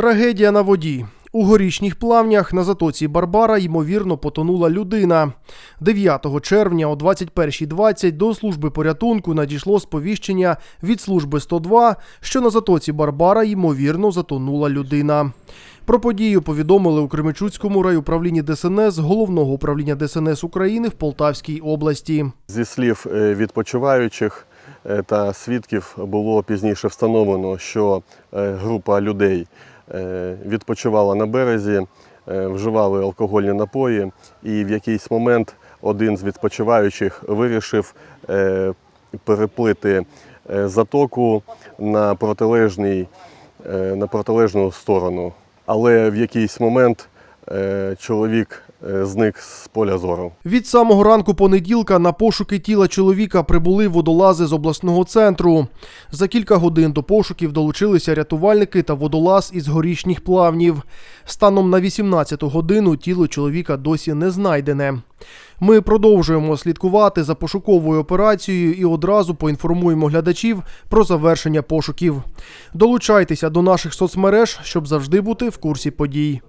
Трагедія на воді. У горішніх плавнях на затоці Барбара ймовірно потонула людина. 9 червня о 21.20 до служби порятунку надійшло сповіщення від служби 102, що на затоці Барбара ймовірно затонула людина. Про подію повідомили у Кременчуцькому райуправлінні ДСНС головного управління ДСНС України в Полтавській області. Зі слів е, відпочиваючих е, та свідків було пізніше встановлено, що е, група людей відпочивала на березі, е, вживали алкогольні напої, і в якийсь момент один з відпочиваючих вирішив е, переплити е, затоку на е, на протилежну сторону. Але в якийсь момент е, чоловік е, зник з поля зору. Від самого ранку понеділка на пошуки тіла чоловіка прибули водолази з обласного центру. За кілька годин до пошуків долучилися рятувальники та водолаз із горішніх плавнів. Станом на 18 годину тіло чоловіка досі не знайдене. Ми продовжуємо слідкувати за пошуковою операцією і одразу поінформуємо глядачів про завершення пошуків. Долучайтеся до наших соцмереж, щоб завжди бути в курсі подій.